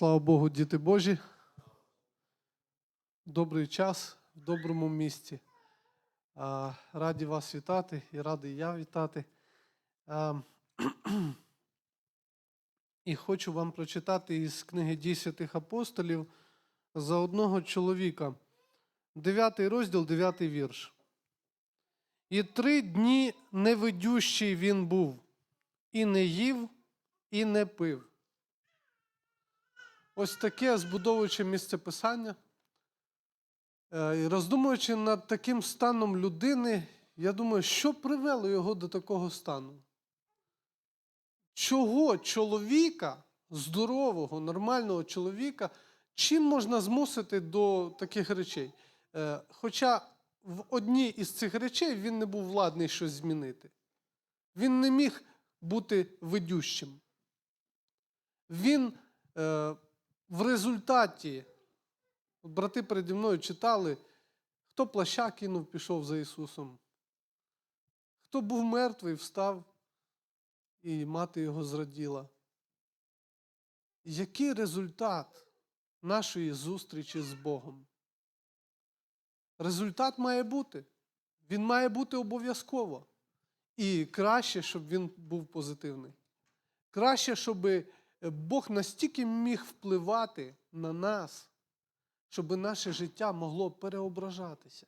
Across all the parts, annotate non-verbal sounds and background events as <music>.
Слава Богу, діти Божі. Добрий час в доброму місці. Раді вас вітати і радий я вітати. І хочу вам прочитати із книги дій святих апостолів за одного чоловіка. Дев'ятий розділ, дев'ятий вірш. І три дні невидющий він був, і не їв, і не пив. Ось таке збудовуючи місце писання. Е, роздумуючи над таким станом людини, я думаю, що привело його до такого стану? Чого чоловіка, здорового, нормального чоловіка, чим можна змусити до таких речей? Е, Хоча в одній із цих речей він не був владний щось змінити. Він не міг бути ведющим. Він е, в результаті, брати переді мною читали, хто плаща кинув, пішов за Ісусом, хто був мертвий, встав, і мати його зраділа. Який результат нашої зустрічі з Богом? Результат має бути. Він має бути обов'язково. І краще, щоб він був позитивний. Краще, щоб Бог настільки міг впливати на нас, щоб наше життя могло переображатися.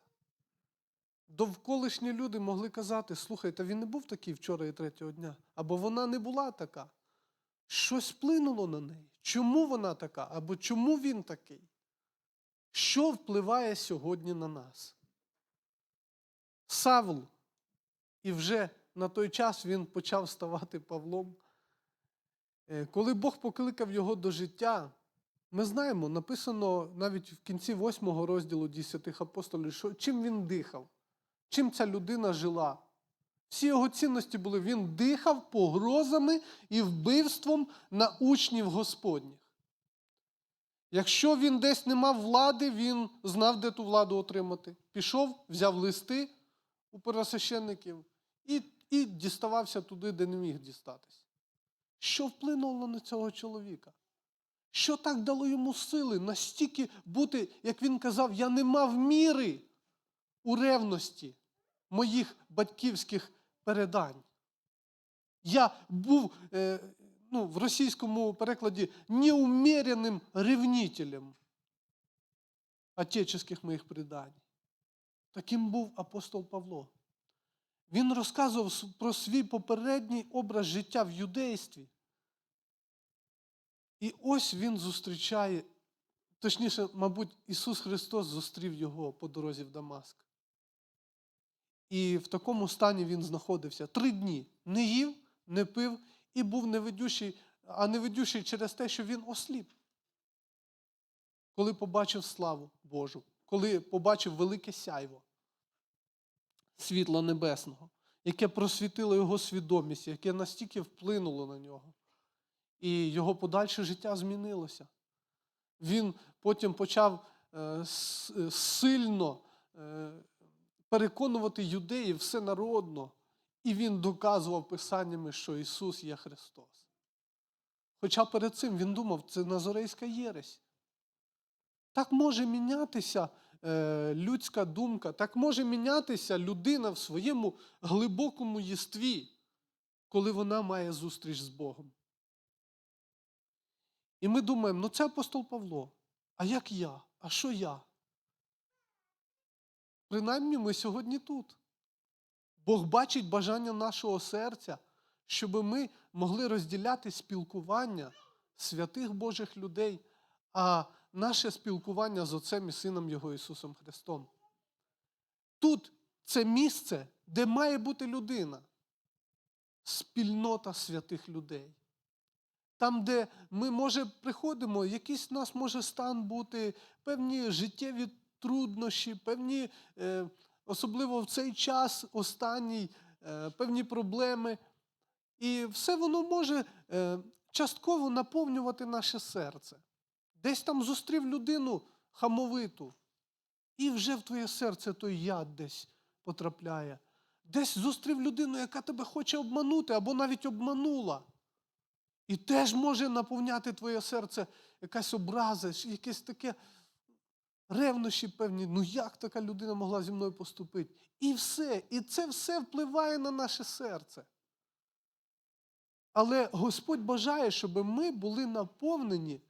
Довколишні люди могли казати, слухайте, він не був такий вчора і третього дня, або вона не була така. Щось вплинуло на неї. Чому вона така? Або чому він такий? Що впливає сьогодні на нас? Савл, і вже на той час він почав ставати Павлом. Е, Коли Бог покликав його до життя, ми знаємо, написано навіть в кінці 8 розділу десятих апостолів, що чим він дихав, чим ця людина жила. Всі його цінності були, він дихав погрозами і вбивством на учнів Господніх. Якщо він десь не мав влади, він знав, де ту владу отримати. Пішов, взяв листи у первосвященників і, і діставався туди, де не міг дістатись. Що вплинуло на цього чоловіка? Що так дало йому сили настільки бути, як він казав, я не мав міри у ревності моїх батьківських передань. Я був е, ну, в російському перекладі неумереним ревнителем отеческих моїх предань. Таким був апостол Павло. Він розказував про свій попередній образ життя в юдействі. І ось він зустрічає, точніше, мабуть, Ісус Христос зустрів його по дорозі в Дамаск. І в такому стані він знаходився три дні. Не їв, не пив і був невидющий, а невидющий через те, що він осліп. Коли побачив славу Божу, коли побачив велике сяйво світла небесного, яке просвітило його свідомість, яке настільки вплинуло на нього. І його подальше життя змінилося. Він потім почав е, е, сильно е, переконувати юдеїв всенародно, і він доказував писаннями, що Ісус є Христос. Хоча перед цим він думав, це назорейська єресь. Так може мінятися людська думка, так може мінятися людина в своєму глибокому єстві, коли вона має зустріч з Богом. І ми думаємо, ну це апостол Павло. А як я? А що я? Принаймні ми сьогодні тут. Бог бачить бажання нашого серця, щоб ми могли розділяти спілкування святих Божих людей, а наше спілкування з Отцем і Сином Його Ісусом Христом. Тут це місце, де має бути людина, спільнота святих людей. Там, де ми, може, приходимо, якийсь у нас може стан бути, певні життєві труднощі, певні, е, особливо в цей час останній, е, певні проблеми. І все воно може е, частково наповнювати наше серце. Десь там зустрів людину хамовиту, і вже в твоє серце той яд десь потрапляє. Десь зустрів людину, яка тебе хоче обманути або навіть обманула. І теж може наповняти твоє серце якась образа, якесь таке ревнощі певні. Ну як така людина могла зі мною поступити? І все. І це все впливає на наше серце. Але Господь бажає, щоб ми були наповнені,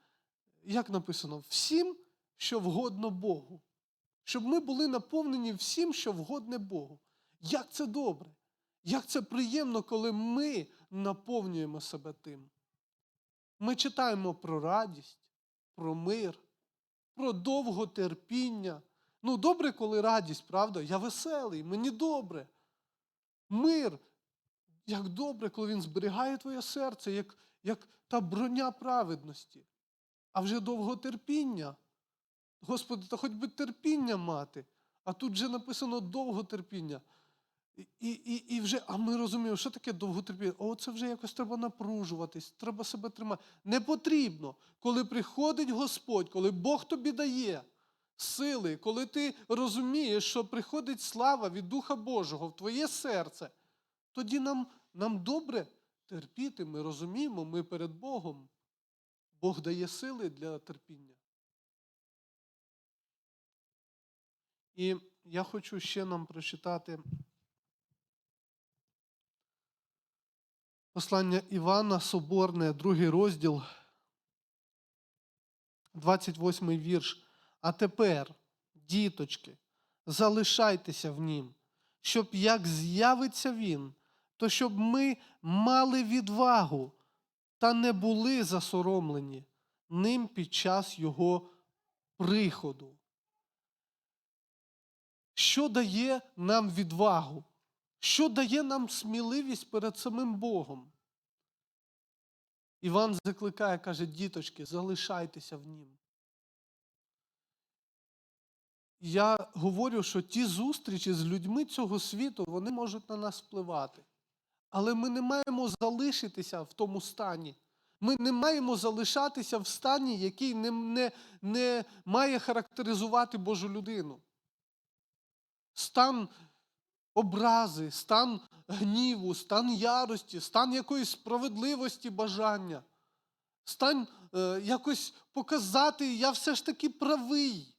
як написано, всім, що вгодно Богу. Щоб ми були наповнені всім, що вгодне Богу. Як це добре, як це приємно, коли ми наповнюємо себе тим. Ми читаємо про радість, про мир, про довготерпіння. Ну, добре, коли радість, правда? Я веселий, мені добре. Мир. Як добре, коли він зберігає твоє серце, як, як та броня праведності. А вже довготерпіння. Господи, та хоч би терпіння мати. А тут вже написано довготерпіння. І, і, і, вже, а ми розуміємо, що таке довготерпіння? О, це вже якось треба напружуватись, треба себе тримати. Не потрібно, коли приходить Господь, коли Бог тобі дає сили, коли ти розумієш, що приходить слава від Духа Божого в твоє серце, тоді нам, нам добре терпіти, ми розуміємо, ми перед Богом. Бог дає сили для терпіння. І я хочу ще нам прочитати послання Івана Соборне, другий розділ, 28 вірш. А тепер, діточки, залишайтеся в нім, щоб як з'явиться він, то щоб ми мали відвагу та не були засоромлені ним під час його приходу. Що дає нам відвагу? Що дає нам сміливість перед самим Богом? Іван закликає, каже, діточки, залишайтеся в нім. Я говорю, що ті зустрічі з людьми цього світу, вони можуть на нас впливати. Але ми не маємо залишитися в тому стані. Ми не маємо залишатися в стані, який не, не, не має характеризувати Божу людину. Стан образи, стан гніву, стан ярості, стан якоїсь справедливості бажання, стан е, якось показати, я все ж таки правий,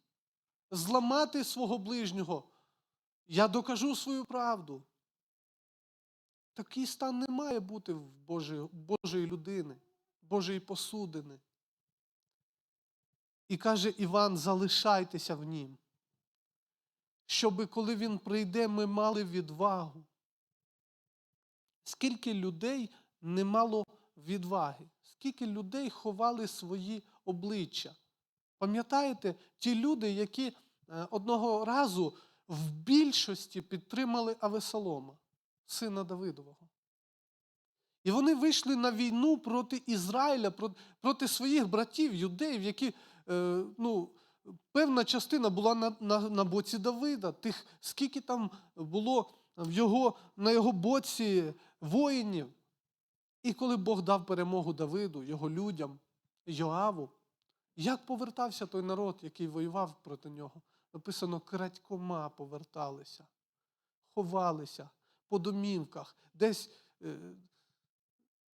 зламати свого ближнього. Я докажу свою правду. Такий стан не має бути в Божої, Божої людини, Божої посудини. І каже Іван: залишайтеся в нім щоб коли він прийде, ми мали відвагу. Скільки людей не мало відваги, скільки людей ховали свої обличчя. Пам'ятаєте, ті люди, які е, одного разу в більшості підтримали Авесолома, сина Давидового. І вони вийшли на війну проти Ізраїля, проти своїх братів, юдеїв, які е, ну, певна частина була на на, на боці Давида, тих, скільки там було в його, на його боці воїнів. І коли Бог дав перемогу Давиду, його людям, Йоаву, як повертався той народ, який воював проти нього? Написано, крадькома поверталися, ховалися по домівках, десь е,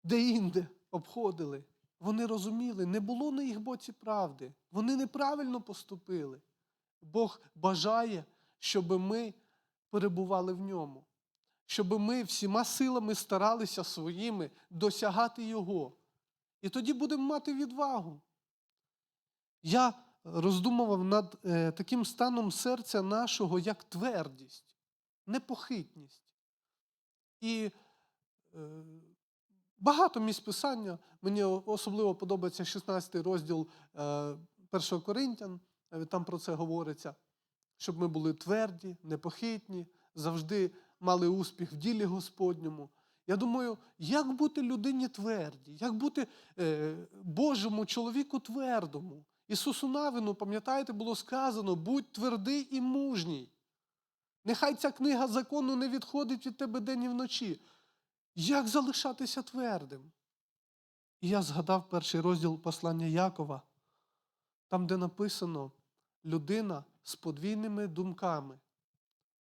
де-інде обходили. Вони розуміли, не було на їх боці правди. Вони неправильно поступили. Бог бажає, щоб ми перебували в ньому, щоб ми всіма силами старалися своїми досягати Його. І тоді будемо мати відвагу. Я роздумував над е, таким станом серця нашого, як твердість, непохитність. І е, Багато місць писання. Мені особливо подобається 16 розділ 1 е, Коринтян, там про це говориться, щоб ми були тверді, непохитні, завжди мали успіх в ділі Господньому. Я думаю, як бути людині тверді, як бути е, Божому чоловіку твердому. Ісусу Навину, пам'ятаєте, було сказано: будь твердий і мужній. Нехай ця книга закону не відходить від тебе день і вночі. Як залишатися твердим? І я згадав перший розділ послання Якова, там, де написано, людина з подвійними думками,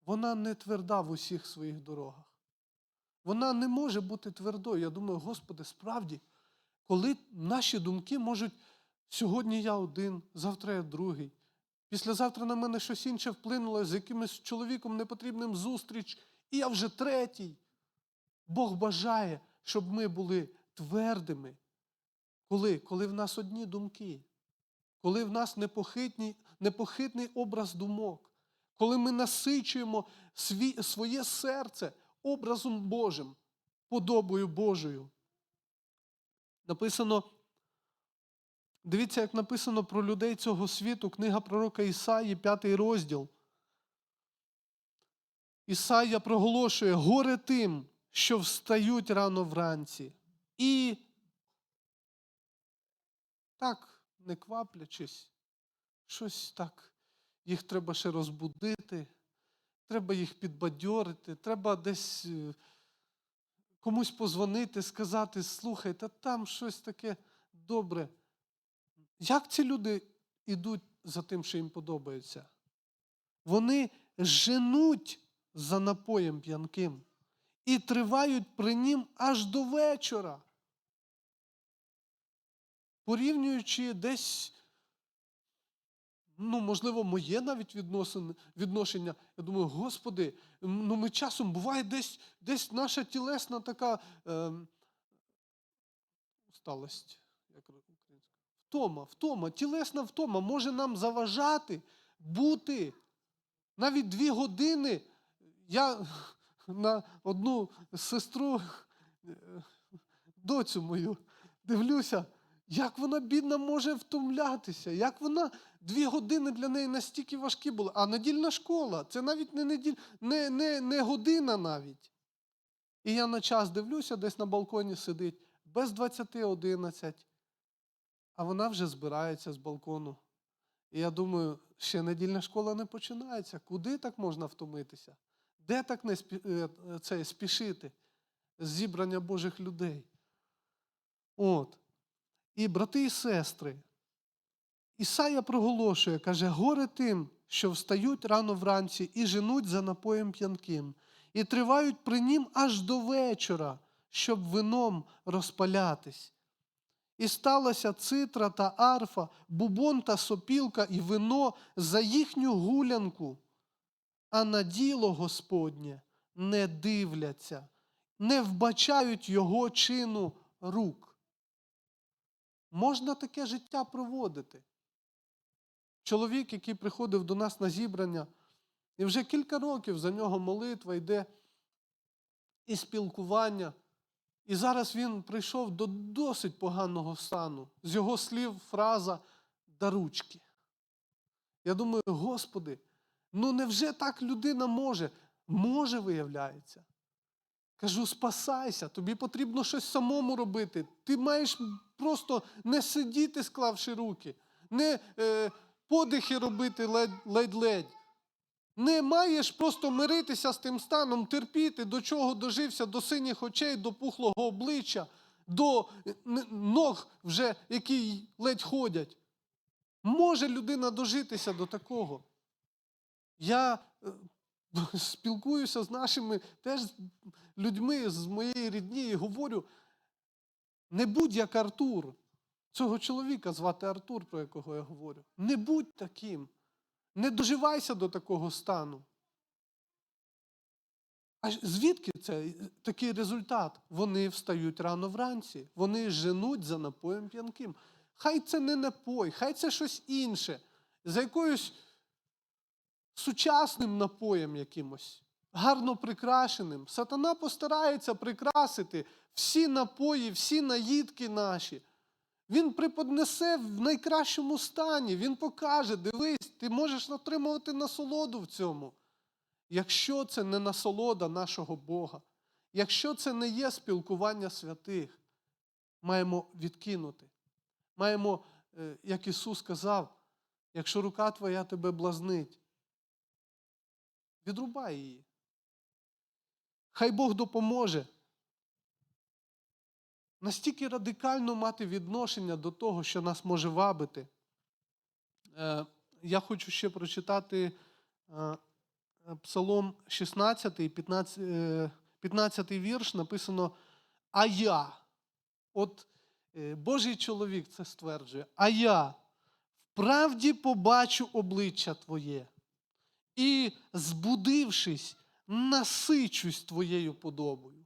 вона не тверда в усіх своїх дорогах. Вона не може бути твердою. Я думаю, Господи, справді, коли наші думки можуть сьогодні я один, завтра я другий. Післязавтра на мене щось інше вплинуло, з якимось чоловіком непотрібним зустріч, і я вже третій. Бог бажає, щоб ми були твердими. Коли? Коли в нас одні думки, коли в нас непохитний, непохитний образ думок, коли ми насичуємо свій, своє серце образом Божим, подобою Божою. Написано, дивіться, як написано про людей цього світу, книга пророка Ісаї, п'ятий розділ. Ісая проголошує горе тим, що встають рано вранці. І так, не кваплячись, щось так, їх треба ще розбудити, треба їх підбадьорити, треба десь е, комусь позвонити, сказати, слухай, та там щось таке добре. Як ці люди йдуть за тим, що їм подобається? Вони женуть за напоєм п'янким і тривають при нім аж до вечора. Порівнюючи десь, ну, можливо, моє навіть відношення, я думаю, Господи, ну ми часом буває десь, десь наша тілесна така е, усталость, як втома, втома, тілесна втома може нам заважати бути навіть дві години. Я на одну сестру, е, доцю мою, дивлюся, як вона, бідна, може втомлятися, як вона дві години для неї настільки важкі були. А недільна школа це навіть не, неділь, не, не, не година навіть. І я на час дивлюся, десь на балконі сидить, без 20.11, а вона вже збирається з балкону. І я думаю, ще недільна школа не починається. Куди так можна втомитися? Де так не спі... е, це, спішити? Зібрання Божих людей. От. І брати і сестри, Ісая проголошує, каже, горе тим, що встають рано вранці і женуть за напоєм п'янким, і тривають при нім аж до вечора, щоб вином розпалятись. І сталася цитра та арфа, бубон та сопілка і вино за їхню гулянку, а на діло Господнє не дивляться, не вбачають його чину рук. Можна таке життя проводити. Чоловік, який приходив до нас на зібрання, і вже кілька років за нього молитва йде і спілкування. І зараз він прийшов до досить поганого стану. З його слів фраза даручки. Я думаю, Господи, ну невже так людина може? Може, виявляється. Кажу, спасайся, тобі потрібно щось самому робити. Ти маєш просто не сидіти, склавши руки, не е, подихи робити ледь-ледь. Не маєш просто миритися з тим станом, терпіти, до чого дожився, до синіх очей, до пухлого обличчя, до ног, вже, які ледь ходять. Може людина дожитися до такого. Я е, <laughs> спілкуюся з нашими теж людьми з моєї рідні і говорю, не будь як Артур. Цього чоловіка звати Артур, про якого я говорю. Не будь таким. Не доживайся до такого стану. А звідки це такий результат? Вони встають рано вранці, вони женуть за напоєм п'янким. Хай це не напой, хай це щось інше, за якоюсь сучасним напоєм якимось, гарно прикрашеним. Сатана постарається прикрасити всі напої, всі наїдки наші. Він преподнесе в найкращому стані, він покаже, дивись, ти можеш отримувати насолоду в цьому. Якщо це не насолода нашого Бога, якщо це не є спілкування святих, маємо відкинути. Маємо, е, як Ісус сказав, якщо рука твоя тебе блазнить, відрубай її. Хай Бог допоможе настільки радикально мати відношення до того, що нас може вабити. Е, я хочу ще прочитати е, Псалом 16, 15, 15 вірш, написано А я. От е, Божий чоловік це стверджує, а я вправді побачу обличчя Твоє і, збудившись, насичусь Твоєю подобою.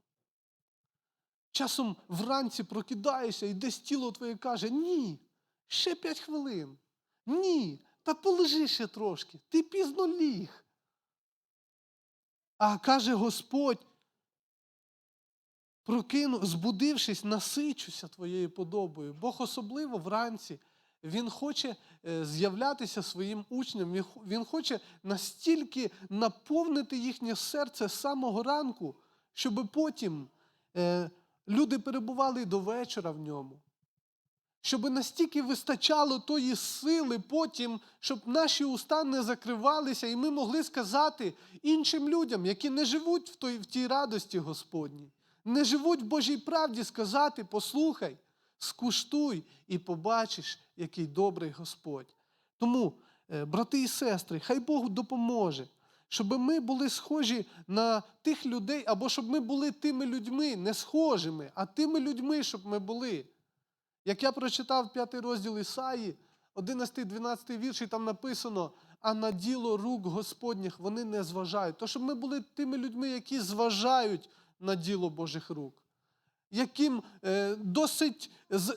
Часом вранці прокидаєшся і десь тіло твоє каже: ні, ще п'ять хвилин. Ні, та полежи ще трошки, ти пізно ліг. А каже Господь, прокину, збудившись, насичуся твоєю подобою. Бог особливо вранці. Він хоче е, з'являтися своїм учням, він хоче настільки наповнити їхнє серце з самого ранку, щоб потім е, люди перебували до вечора в ньому. Щоб настільки вистачало тої сили потім, щоб наші уста не закривалися, і ми могли сказати іншим людям, які не живуть в, той, в тій радості Господній, не живуть в Божій правді, сказати: послухай, скуштуй і побачиш, який добрий Господь. Тому, е, брати і сестри, хай Бог допоможе, щоб ми були схожі на тих людей, або щоб ми були тими людьми, не схожими, а тими людьми, щоб ми були. Як я прочитав п'ятий розділ Ісаї, 11-12 вірш, і там написано, а на діло рук Господніх вони не зважають. То щоб ми були тими людьми, які зважають на діло Божих рук, яким е, досить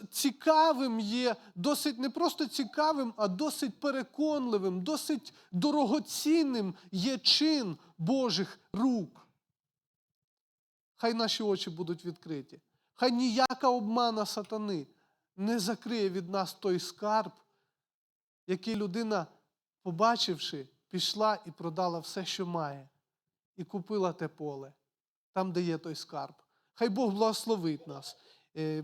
цікавим є, досить не просто цікавим, а досить переконливим, досить дорогоцінним є чин Божих рук. Хай наші очі будуть відкриті. Хай ніяка обмана сатани не закриє від нас той скарб, який людина, побачивши, пішла і продала все, що має, і купила те поле, там, де є той скарб. Хай Бог благословить нас. Е,